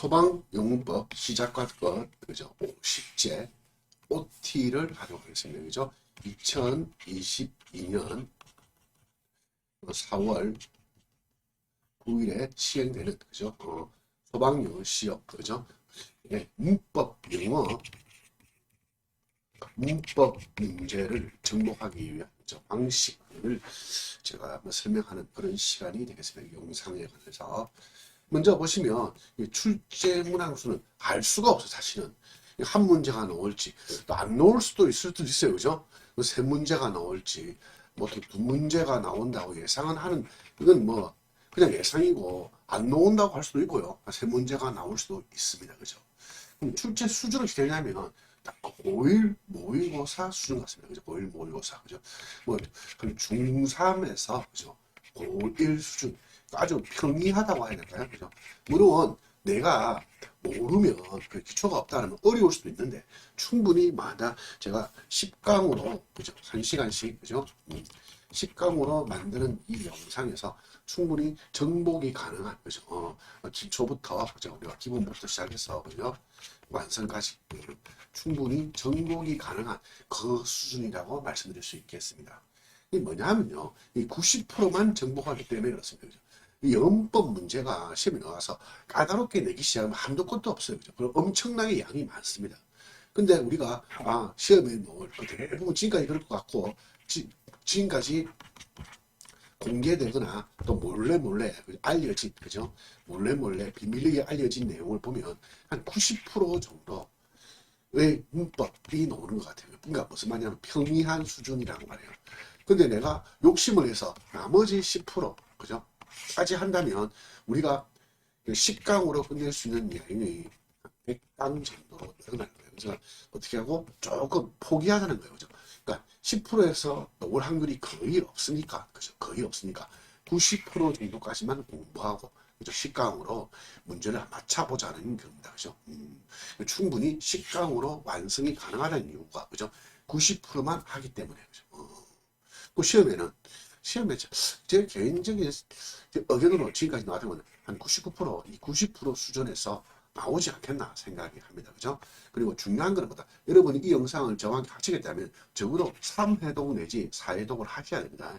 소방 영문법 시작과 끝 그죠? 50제 OT를 하도록 하겠습니다. 그죠? 2022년 4월 9일에 시행되는 그죠? 어, 소방 영어 시험 그죠? 예, 문법 영어 문법 문제를 정복하기 위한 그죠? 방식을 제가 설명하는 그런 시간이 되겠습니다. 영상에 관해서 먼저 보시면 이 출제 문항수는 알 수가 없어 사실은. 한 문제가 나올지 또 안 나올 수도 있을 수도 있어요 그죠? 그세 문제가 나올지 뭐또두 문제가 나온다고 예상은 하는 이건 뭐 그냥 예상이고 안 나온다고 할 수도 있고요. 세 문제가 나올 수도 있습니다 그죠? 그럼 출제 되냐면 딱 고1 모의고사 수준 같습니다 그죠? 고1 모의고사 그죠? 뭐한 중3에서 그죠? 고1 수준 아주 평이하다고 해야 될까요? 그죠? 물론 내가 모르면 그 기초가 없다면 어려울 수도 있는데 충분히 마다 제가 10강으로 그죠? 1시간씩 그죠? 음, 10강으로 만드는 이 영상에서 충분히 정복이 가능한 그죠? 어, 기초부터 그죠? 우리가 기본부터 시작해서 그죠? 완성까지 음, 충분히 정복이 가능한 그 수준이라고 말씀드릴 수 있겠습니다. 이게 뭐냐면요. 이 90%만 정복하기 때문에 그렇습니다. 이 영법 문제가 시험에 나와서 까다롭게 내기 시작하면 한도 끝도 없어요. 그죠? 그럼 엄청나게 양이 많습니다. 근데 우리가, 아, 시험에 놓을, 거 대부분 지금까지 그럴 것 같고, 지, 지금까지 공개되거나 또 몰래 몰래 알려진, 그죠? 몰래 몰래 비밀리에 알려진 내용을 보면 한 90% 정도의 문법이 나오는 것 같아요. 그러니까 무슨 말이냐면 평이한 수준이라고 말해요. 근데 내가 욕심을 해서 나머지 10% 그죠? 까지 한다면 우리가 10강으로 끝낼 수 있는 양이 100강 정도로 늘어날 거예요. 그래서 어떻게 하고 조금 포기하자는 거예요. 그죠? 그러니까 10%에서 올 확률이 거의 없으니까 그죠? 거의 없으니까 90% 정도까지만 공부하고 그죠? 10강으로 문제를 맞춰보자는 겁니다. 그죠? 음, 충분히 10강으로 완성이 가능하다는 이유가 그죠? 90%만 하기 때문에 그죠? 어. 그 시험에는 시험에 제- 제 개인적인 의견으로 지금까지 나왔던 한 99%, 이 90% 수준에서 나오지 않겠나 생각이 합니다. 그죠? 그리고 중요한 거는 뭐다. 여러분이 이 영상을 정확히 하시겠다면 적어도 3회독 내지 4회독을 하셔야 됩니다.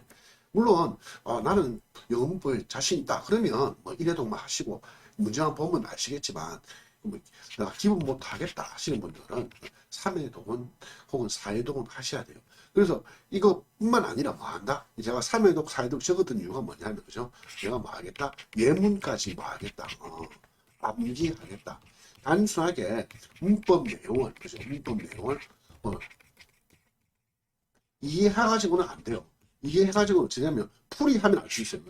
물론 어, 나는 영어 문법에 자신 있다. 그러면 뭐 1회독만 하시고 문제만 보면 아시겠지만 뭐 내가 기본 못 하겠다 하시는 분들은 3회독은 혹은 4회독은 하셔야 돼요. 그래서 이것뿐만 아니라 뭐 한다? 제가 3회독, 4회독 적었던 이유가 뭐냐면, 그죠? 내가 뭐 하겠다? 예문까지 뭐 하겠다? 어, 암기하겠다. 단순하게 문법 내용을, 그죠? 문법 내용을, 어, 이해해가지고는 안 돼요. 이해해가지고 어쩌냐면, 풀이하면 알 수 있어요.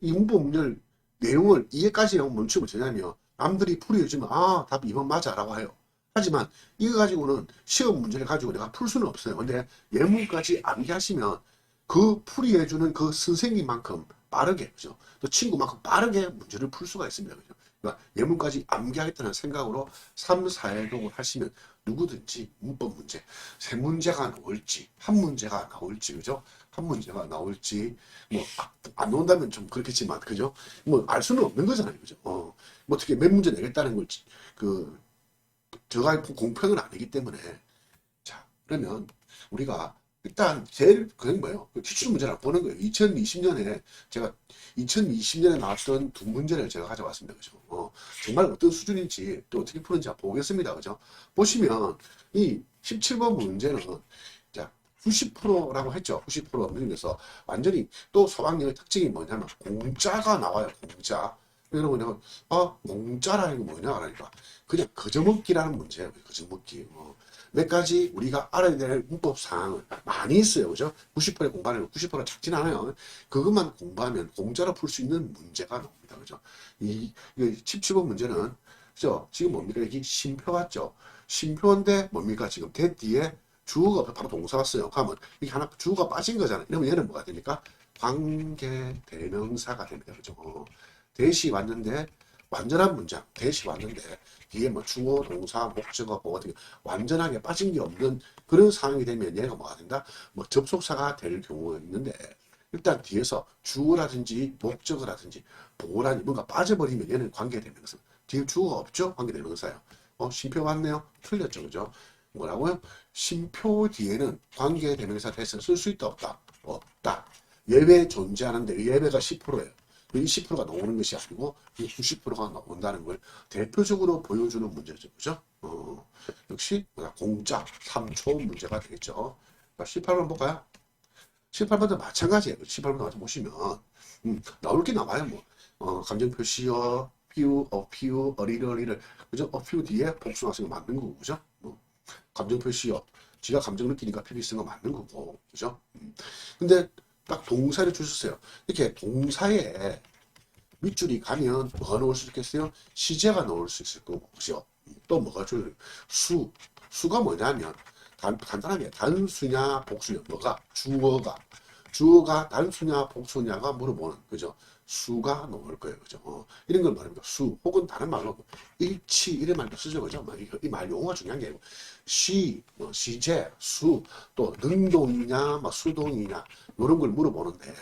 이 문법 문제를, 내용을 이해까지 하고 멈추면 어쩌냐면, 남들이 풀이해주면, 아, 답이 이번 맞아. 라고 해요. 하지만 이거 가지고는 시험 문제를 가지고 내가 풀 수는 없어요. 근데 예문까지 암기하시면 그 풀이해주는 그 선생님만큼 빠르게, 그죠? 또 친구만큼 빠르게 문제를 풀 수가 있습니다. 그죠? 그러니까 예문까지 암기하겠다는 생각으로 3, 4회독을 하시면 누구든지 문법 문제, 세 문제가 나올지, 한 문제가 나올지, 그죠? 한 문제가 나올지, 뭐, 아, 안 나온다면 좀 그렇겠지만, 그죠? 뭐, 알 수는 없는 거잖아요. 그죠? 어, 뭐 어떻게 몇 문제 내겠다는 걸, 그, 저가 공평은 아니기 때문에 자 그러면 우리가 일단 제일 그건 뭐예요? 그 기출 문제를 보는 거예요. 2020년에 제가 2020년에 나왔던 두 문제를 제가 가져왔습니다. 그죠? 어, 정말 어떤 수준인지 또 어떻게 푸는지 보겠습니다. 그죠? 보시면 이 17번 문제는 자 90%라고 했죠. 90% 그래서 완전히 또 소방력의 특징이 뭐냐면 공짜가 나와요. 공짜. 여러분 내가 아 공짜라는 게 뭐냐 그러니까 그냥 거저먹기라는 문제예요. 거저먹기. 어. 몇 가지 우리가 알아야 될 문법 사항은 많이 있어요. 그죠? 90%의 공부하면 90%가 작진 않아요. 그것만 공부하면 공짜로 풀 수 있는 문제가 나옵니다. 그죠? 이, 이 17번 문제는, 그죠? 지금 뭡니까? 여기 심표 같죠? 심표인데 뭡니까? 지금 대 뒤에 주어가. 바로 동사 왔어요. 그러면 이게 하나 주어가 빠진 거잖아요. 이러면 얘는 뭐가 됩니까? 관계 대명사가 됩니다. 그죠? 어. 대시 왔는데 완전한 문장 대시 왔는데 뒤에 뭐 주어 동사 목적어 뭐 어떻게 완전하게 빠진 게 없는 그런 상황이 되면 얘가 뭐가 된다 뭐 접속사가 될 경우가 있는데 일단 뒤에서 주어라든지 목적어라든지 보호라든지 뭔가 빠져버리면 얘는 관계되면서 뒤에 주어가 없죠? 관계대명사요. 어, 쉼표 맞네요? 틀렸죠, 그죠? 뭐라고요? 쉼표 뒤에는 관계대명사 대서 쓸수 있다, 없다? 없다. 예외 존재하는데 이 예외가 10%예요. 이 10%가 나오는 것이 아니고 이 90%가 나온다는 걸 대표적으로 보여주는 문제죠, 그죠? 어, 역시 공짜 3초 문제가 되겠죠. 18번 볼까요? 18번도 마찬가지예요. 18번 가서 보시면 음, 나올 게 나와요. 뭐 어, 감정 표시어, a few, a little, little. 그죠? a few 뒤에 쓴거 맞는 거고, 그죠? 뭐, 감정 표시어. 지가 감정 느끼니까 필히 쓴거 맞는 거고, 그죠? 음. 근데 딱 동사를 주셨어요. 이렇게 동사에 밑줄이 가면 뭐가 나올 수 있겠어요? 시제가 나올 수 있을 거고, 그죠? 또 뭐가 줄, 수. 수가 뭐냐면, 간, 간단하게 단수냐, 복수냐, 뭐가? 주어가. 주어가 단수냐, 복수냐가 물어보는, 그죠? 수가 나올 거예요, 그죠? 어, 이런 걸 말합니다. 수, 혹은 다른 말로, 일치, 이런 말도 쓰죠, 그죠? 뭐이말 용어가 중요한 게 아니고, 시, 뭐, 시제, 수, 또 능동이냐, 뭐, 수동이냐, 이런 걸 물어보는데,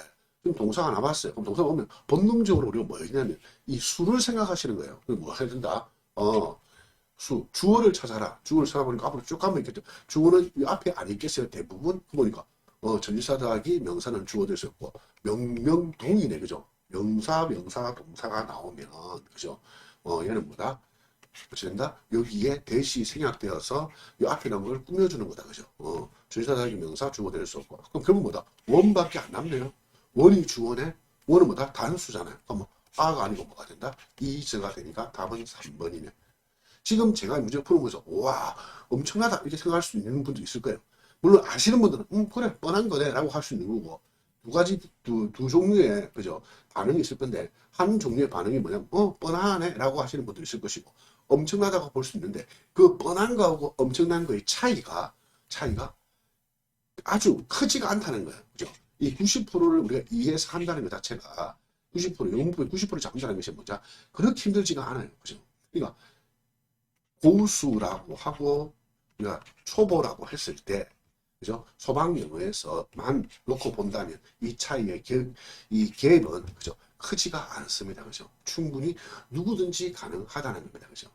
지금 동사가 나왔어요. 그럼 동사 보면 본능적으로 우리가 뭐 했냐면 이 수를 생각하시는 거예요. 그럼 뭐 해야 된다? 어, 수, 주어를 찾아라. 주어를 찾아보니까 앞으로 쭉 가면 있겠죠. 주어는 이 앞에 안 있겠어요. 대부분 보니까 어, 전지사 더하기 명사는 주어될 수 없고 명명동이네, 그죠? 명사, 명사, 동사가 나오면 그죠? 어, 얘는 뭐다? 된다? 여기에 대시 생략되어서 이 앞에 나온 걸 꾸며주는 거다, 그죠? 어, 전지사 더하기 명사 주어 될 수 없고 그럼 결국 뭐다? 원밖에 안 남네요. 원이 주어네? 원은 뭐다? 단수잖아요. 그럼 뭐 아가 아니고 뭐가 된다? 이즈가 되니까 답은 3번이네. 지금 제가 문제 풀어보면서 와 엄청나다 이렇게 생각할 수 있는 분도 있을 거예요. 물론 아시는 분들은 음 그래 뻔한 거네라고 할 수 있는 거고 두 가지 두, 두 종류의 그죠 반응이 있을 건데 한 종류의 반응이 뭐냐면 어 뻔하네라고 하시는 분도 있을 것이고 엄청나다고 볼 수 있는데 그 뻔한 거하고 엄청난 거의 차이가 차이가 아주 크지가 않다는 거예요. 그죠? 이 90%를 우리가 이해해서 한다는 것 자체가 90% 영국의 90% 잡는다는 것이 뭐죠? 그렇게 힘들지가 않아요. 그죠? 그러니까 고수라고 하고 우리가 초보라고 했을 때 그죠? 소방 영어에서만 놓고 본다면 이 차이의 갭, 이 갭은 그죠? 크지가 않습니다. 그죠? 충분히 누구든지 가능하다는 겁니다. 그죠?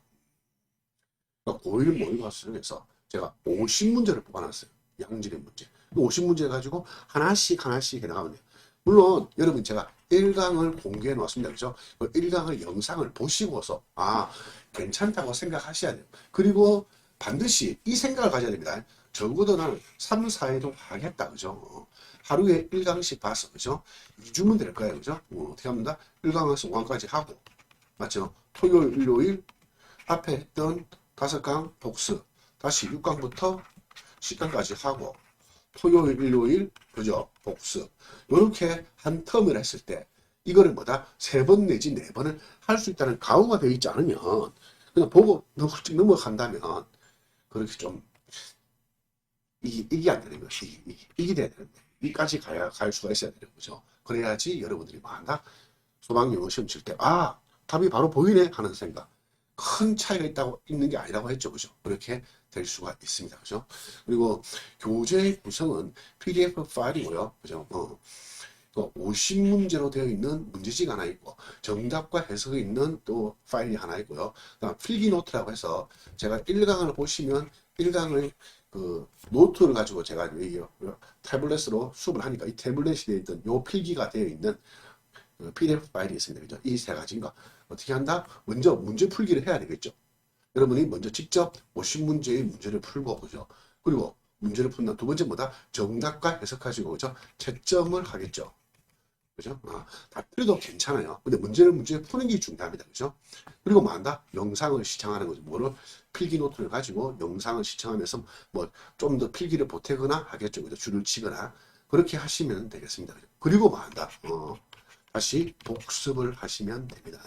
그러니까 고1 모의고사 수준에서 제가 50문제를 뽑아놨어요. 양질의 문제. 50문제 가지고 하나씩 하나씩 해나가면 돼요. 물론 여러분 제가 1강을 공개해 놓았습니다. 그죠? 그 1강을 영상을 보시고서 아 괜찮다고 생각하셔야 돼요. 그리고 반드시 이 생각을 가져야 됩니다. 적어도 나는 3, 4회도 하겠다. 그죠? 어, 하루에 1강씩 봐서 그죠? 2주면 될 거예요. 그죠? 어, 어떻게 합니다. 1강에서 5강까지 하고 맞죠? 토요일, 일요일 앞에 했던 5강 복습 다시 6강부터 10강까지 하고 토요일, 일요일, 그죠? 복습. 이렇게 한 텀을 했을 때, 이거를 뭐다? 세 번 내지 네 번을 할 수 있다는 가오가 되어 있지 않으면, 그냥 보고 넘어간다면, 그렇게 좀, 이게, 이게 안 되는 것이, 이게, 이게 돼야 되는데, 이까지 가야, 갈 수가 있어야 되는 거죠. 그래야지 여러분들이 뭐한다? 소방 영어 시험 칠 때, 아, 답이 바로 보이네? 하는 생각. 큰 차이가 있다고, 있는 게 아니라고 했죠. 그죠? 그렇게 될 수가 있습니다. 그죠? 그리고 교재 구성은 PDF 파일이고요. 그죠? 어. 50문제로 되어 있는 문제지가 하나 있고 정답과 해석이 있는 또 파일이 하나 있고요. 그다음 필기 노트라고 해서 제가 1강을 보시면 1강을 그 노트를 가지고 제가 이 태블릿으로 수업을 하니까 이 태블릿이 되어 있던 요 필기가 되어 있는 그 PDF 파일이 있습니다. 그죠? 이 세 가지인가 어떻게 한다? 먼저 문제 풀기를 해야 되겠죠. 여러분이 먼저 직접 50문제의 문제를 풀고 그죠? 그리고 문제를 푼다. 두 번째 뭐다? 정답과 해석하시고 그죠? 채점을 하겠죠. 그죠? 아, 다 틀려도 괜찮아요. 근데 문제는 문제 푸는 게 중요합니다. 그죠? 그리고 뭐 한다? 영상을 시청하는 거죠. 뭐를 필기 노트를 가지고 영상을 시청하면서 뭐 좀 더 필기를 보태거나 하겠죠. 그죠? 줄을 치거나 그렇게 하시면 되겠습니다. 그죠? 그리고 뭐 한다? 어, 다시 복습을 하시면 됩니다.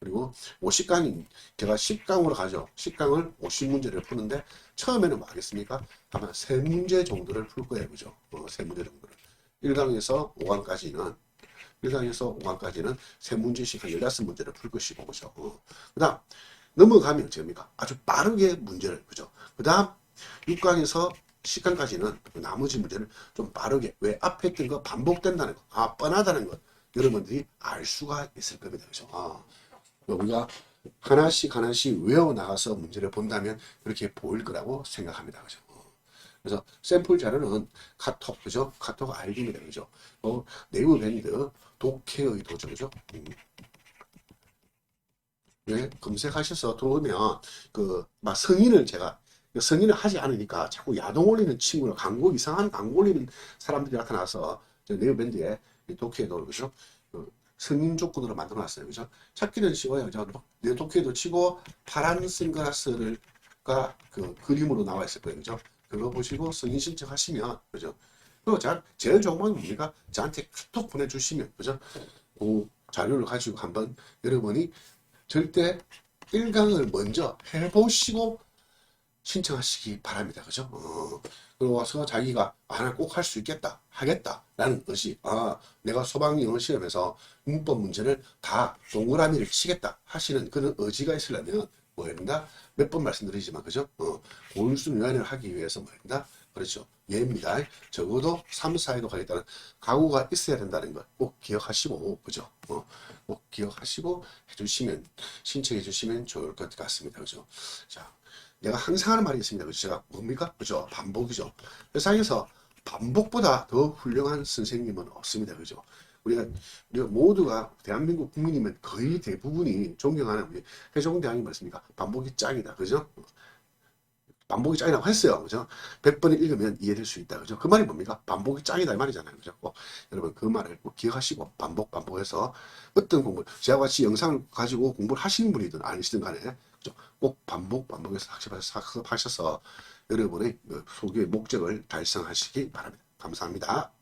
그리고 50강인 제가 10강으로 가죠. 10강을 50문제를 푸는데 처음에는 뭐 하겠습니까? 아마 3문제 정도를 풀 거예요. 그죠? 어, 3문제 정도를. 1강에서 5강까지는 1강에서 5강까지는 3문제씩 한 16문제를 풀 것이고 그죠? 어. 그 다음 넘어가면 어떻습니까? 아주 빠르게 문제를 그죠? 그 다음 6강에서 10강까지는 나머지 문제를 좀 빠르게 왜 앞에 했던 거 반복된다는 거, 아 뻔하다는 것 여러분들이 알 수가 있을 겁니다. 그죠? 아. 우리가 하나씩 하나씩 외워 나가서 문제를 본다면 그렇게 보일 거라고 생각합니다. 그죠? 어. 그래서 샘플 자료는 카톡, 그죠? 카톡 아이디입니다. 그죠? 어, 네이버 밴드, 독해의 도전, 그죠? 음. 네, 검색하셔서 들어오면 그 막 성인을 제가 성인을 하지 않으니까 자꾸 야동 올리는 친구나 광고 이상한 광고 올리는 사람들이 나타나서 저 네이버 밴드에 이 독해도 그죠? 그 성인 조건으로 만들어 놨어요, 그죠? 찾기는 쉬워요, 그죠? 내 독해도 치고 파란 선글라스를 가그 그림으로 나와 있을 거예요, 그죠? 그거 보시고 성인 신청하시면 그죠? 그리고 자, 제일 좋은 방법이 뭡니까? 저한테 카톡 보내주시면 그죠? 그 자료를 가지고 한번 여러분이 절대 1강을 먼저 해보시고 신청하시기 바랍니다. 그죠? 어, 그리고 와서 자기가 아, 나 꼭 할 수 있겠다, 하겠다, 라는 것이, 아, 내가 소방 영어 시험에서 문법 문제를 다 동그라미를 치겠다 하시는 그런 의지가 있으려면 뭐 된다? 몇 번 말씀드리지만, 그죠? 어, 고율순 요한을 하기 위해서 뭐 된다? 그렇죠. 예입니다. 적어도 3, 4에도 가겠다는 각오가 있어야 된다는 걸 꼭 기억하시고, 그죠? 어, 꼭 기억하시고 해주시면, 신청해 주시면 좋을 것 같습니다. 그죠? 자, 내가 항상 하는 말이 있습니다. 그죠? 제가 뭡니까? 그죠? 반복이죠. 세상에서 반복보다 더 훌륭한 선생님은 없습니다. 그죠? 우리가, 우리가 모두가 대한민국 국민이면 거의 대부분이 존경하는 우리 해종대왕이 말씀니까 반복이 짱이다. 그죠? 반복이 짱이라고 했어요. 그죠? 100번을 읽으면 이해될 수 있다. 그죠? 그 말이 뭡니까? 반복이 짱이다. 이 말이잖아요. 그죠? 꼭 여러분 그 말을 꼭 기억하시고 반복, 반복해서 어떤 공부, 저와 같이 영상을 가지고 공부를 하시는 분이든 아니시든 간에 그죠? 꼭 반복, 반복해서 학습하셔서, 학습하셔서 여러분의 그 소교의 목적을 달성하시기 바랍니다. 감사합니다.